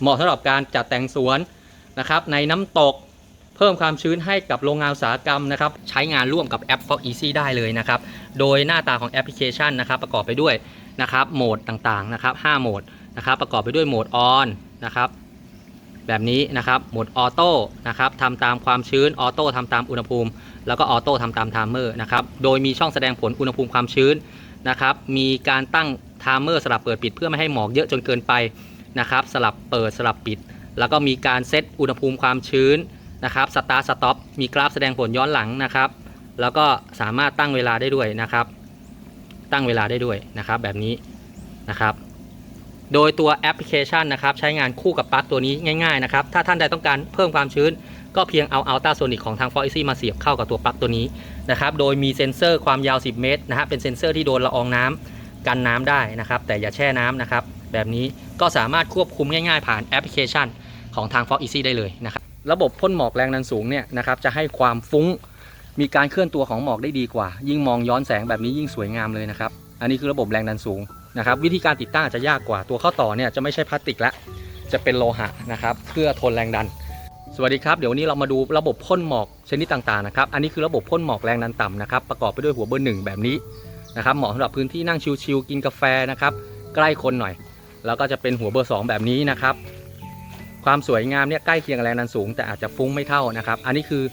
เหมาะสำหรับการจัดแต่งสวนนะครับในน้ำตกเพิ่มความชื้นให้กับโรงงานอุตสาหกรรมนะครับใช้งานร่วมกับแอป Fog Easy ได้เลยนะครับโดยหน้าตาของแอปพลิเคชันนะครับประกอบไปด้วยนะครับโหมดต่างๆนะครับ5โหมดนะครับประกอบไปด้วยโหมดออนนะครับแบบนี้นะครับโหมดออโต้นะครับทำตามความชื้นออโต้ทำตามอุณหภูมิ แล้วก็ออโต้ทำตามไทม์เมอร์นะครับโดยมีช่องแสดงผลอุณหภูมิความชื้นนะครับมีการตั้งไทม์เมอร์สลับเปิดปิดเพื่อไม่ให้หมอกเยอะจนเกินไป นะครับ สลับเปิดสลับปิด แล้วก็มีการเซตอุณหภูมิความชื้นนะครับสตาร์สต็อปมีกราฟแสดงผลย้อนหลังนะครับ แล้วก็สามารถตั้งเวลาได้ด้วยนะครับ ตั้งเวลาได้ด้วยนะครับแบบนี้นะครับ โดยตัวแอปพลิเคชันนะครับ ใช้งานคู่กับปลั๊กตัวนี้ง่ายๆนะครับ ถ้าท่านใดต้องการเพิ่มความชื้น ก็เพียงเอาอัลตราโซนิกของทาง f o r e a s y มาเสียบเข้ากับตัวปลั๊กตัวนี้นะครับ โดยมีเซ็นเซอร์ความยาว 10 เมตรนะฮะเป็นเซ็นเซอร์ที่โดนละอองน้ำกันน้ำได้นะครับ แต่อย่าแช่น้ำนะครับ แบบนี้ก็สามารถควบคุมง่ายๆ ผ่านแอปพลิเคชันของทาง f o r e a s y ได้เลยนะครับระบบพ่นหมอกแรงดันสูงเนี่ยนะครับจะให้ความฟุ้งมีการเคลื่อนตัวของหมอกได้ดีกว่า ยิ่งมองย้อนแสงแบบนี้ยิ่งสวยงามเลยนะครับ อันนี้คือระบบแรงดันสูงนะครับ วิธีการติดตั้งอาจจะยากกว่าตัวเข้าต่อเนี่ยจะไม่ใช่พลาสติกละจะเป็นโลหะนะครับเพื่อทนแรงดัน สวัสดีครับ เดี๋ยววันนี้เรามาดูระบบพ่นหมอกชนิดต่างๆนะครับ อันนี้คือระบบพ่นหมอกแรงดันต่ำนะครับประกอบไปด้วยหัวเบอร์หนึ่งแบบนี้นะครับเหมาะสำหรับพื้นที่นั่งชิลๆกินกาแฟนะครับใกล้คนหน่อย แล้วก็จะเป็นหัวเบอร์สองแบบนี้นะครับ ความสวยงามเนี่ยใกล้เคียงกับแรงดันสูง แต่อาจจะฟุ้งไม่เท่านะครับ อันนี้คือ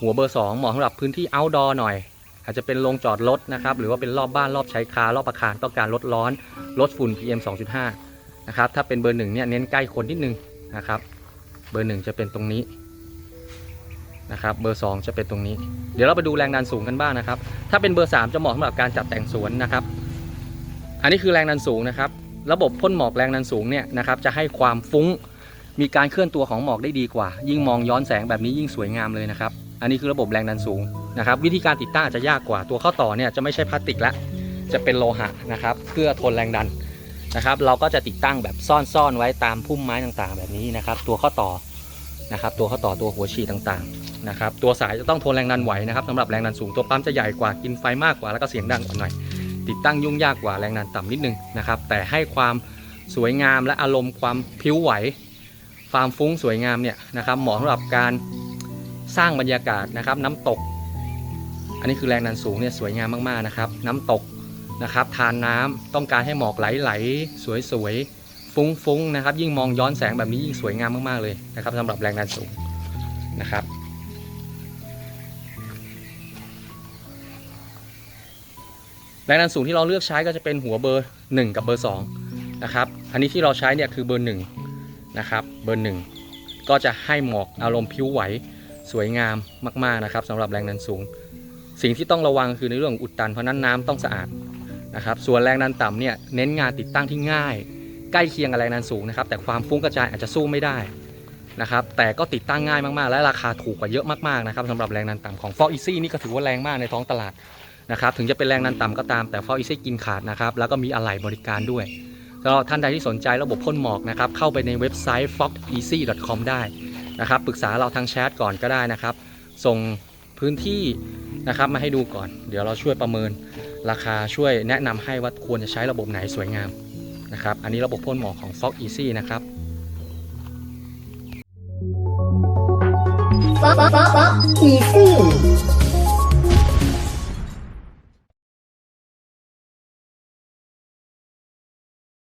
หัวเบอร์สองเหมาะสำหรับพื้นที่ outdoor หน่อย อาจจะเป็นโรงจอดรถนะครับ หรือว่าเป็นรอบบ้านรอบชายคารอบอาคารต้องการลดร้อนลดฝุ่น PM 2.5 นะครับ ถ้าเป็นเบอร์หนึ่งเนี่ยเน้นใกล้คนนิดนึงนะครับ เบอร์หนึ่งจะเป็นตรงนี้นะครับ เบอร์สองจะเป็นตรงนี้ เดี๋ยวเราไปดูแรงดันสูงกันบ้างนะครับ ถ้าเป็นเบอร์สามจะเหมาะสำหรับการจัดแต่งสวนนะครับ อันนี้คือแรงดันสูงนะครับ ระบบพ่นหมอกแรงดันสูงเนี่ยนะครับจะให้ความฟุ้งมีการเคลื่อนตัวของหมอกได้ดีกว่า ยิ่งมองย้อนแสงแบบนี้ยิ่งสวยงามเลยนะครับ อันนี้คือระบบแรงดันสูงนะครับ วิธีการติดตั้งจะยากกว่าตัวเข้าต่อเนี่ยจะไม่ใช่พลาสติกละจะเป็นโลหะนะครับ เพื่อทนแรงดันนะครับ เราก็จะติดตั้งแบบซ่อนๆไว้ตามพุ่มไม้ต่างๆ แบบนี้นะครับ ตัวข้อต่อนะครับ ตัวข้อต่อตัวหัวฉีดต่างๆนะครับ ตัวสายจะต้องทนแรงดันไหวนะครับสำหรับแรงดันสูงตัวปั๊มจะใหญ่กว่ากินไฟมากกว่าแล้วก็เสียงดังกว่าหน่อย ติดตั้งยุ่งยากกว่าแรงดันต่ำนิดนึงนะครับ แต่ให้ความสวยงามและอารมณ์ความพิ้วไหวความฟุ้งสวยงามเนี่ยนะครับเหมาะสำหรับการสร้างบรรยากาศนะครับ น้ำตก อันนี้คือแรงดันสูงเนี่ยสวยงามมากๆนะครับ น้ำตกนะครับ ทานน้ำต้องการให้หมอกไหลๆสวยๆฟุ้งๆนะครับ ยิ่งมองย้อนแสงแบบนี้ยิ่งสวยงามมากๆเลยนะครับสำหรับแรงดันสูงนะครับ แรงดันสูงที่เราเลือกใช้ก็จะเป็นหัวเบอร์ 1 กับเบอร์2นะครับ อันนี้ที่เราใช้เนี่ยคือเบอร์1นะครับ เบอร์ 1 ก็จะให้หมอกอารมณ์ผิวไหวสวยงามมากๆนะครับสำหรับแรงดันสูง สิ่งที่ต้องระวังคือในเรื่องอุดตันเพราะนั้นน้ำต้องสะอาดนะครับ ส่วนแรงดันต่ำเนี่ยเน้นงานติดตั้งที่ง่าย ใกล้เคียงกับแรงดันสูงนะครับ แต่ความฟุ้งกระจายอาจจะสู้ไม่ได้นะครับ แต่ก็ติดตั้งง่ายมากๆ และราคาถูกกว่าเยอะมากๆนะครับสำหรับแรงดันต่ำของ f o r Easy นี่ก็ถือว่าแรงมากในท้องตลาด นะครับถึงจะเป็นแรงดันต่ำก็ตามแต่ f o r e a s y กินขาดนะครับแล้วก็มีอะไหล่บริการด้วยสำหรับท่านใดที่สนใจระบบพ่นหมอกนะครับเข้าไปในเว็บไซต์ fogeasy.com ได้นะครับปรึกษาเราทางแชทก่อนก็ได้นะครับ ส่งพื้นที่นะครับมาให้ดูก่อน เดี๋ยวเราช่วยประเมินราคาช่วยแนะนำให้ว่าควรจะใช้ระบบไหนสวยงามนะครับอันนี้ระบบพ่นหมอกของ Fog Easy นะครับ Fox Fox Fox Easy